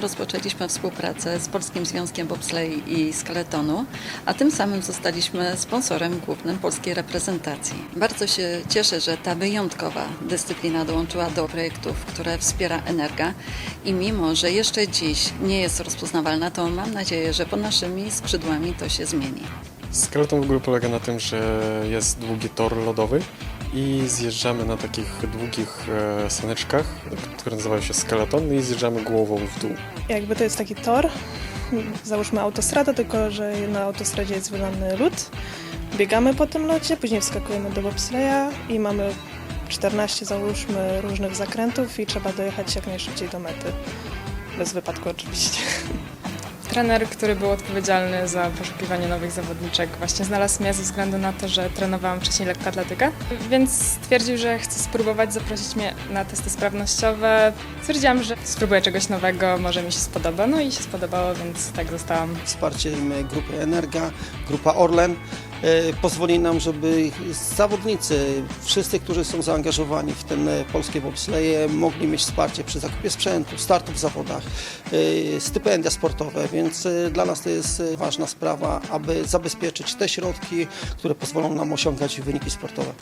Rozpoczęliśmy współpracę z Polskim Związkiem Bobsleigh i Skeletonu, a tym samym zostaliśmy sponsorem głównym polskiej reprezentacji. Bardzo się cieszę, że ta wyjątkowa dyscyplina dołączyła do projektów, które wspiera Energa i mimo, że jeszcze dziś nie jest rozpoznawalna, to mam nadzieję, że pod naszymi skrzydłami to się zmieni. Skeleton w ogóle polega na tym, że jest długi tor lodowy i zjeżdżamy na takich długich e, saneczkach, które nazywają się skeleton i zjeżdżamy głową w dół. Jakby to jest taki tor, załóżmy autostrada, tylko że na autostradzie jest wylany lód. Biegamy po tym lodzie, później wskakujemy do bobsleja i mamy 14 załóżmy różnych zakrętów i trzeba dojechać jak najszybciej do mety. Bez wypadku oczywiście. Trener, który był odpowiedzialny za poszukiwanie nowych zawodniczek, właśnie znalazł mnie ze względu na to, że trenowałam wcześniej lekkoatletykę, więc stwierdził, że chce spróbować zaprosić mnie na testy sprawnościowe. Stwierdziłam, że spróbuję czegoś nowego, może mi się spodoba, no i się spodobało, więc tak zostałam. Wsparciem grupy Energa, grupa Orlen pozwoli nam, żeby zawodnicy, wszyscy, którzy są zaangażowani w ten e, polskie bobsleje, mogli mieć wsparcie przy zakupie sprzętu, startu w zawodach, e, stypendia sportowe, więc e, dla nas to jest e, ważna sprawa, aby zabezpieczyć te środki, które pozwolą nam osiągać wyniki sportowe.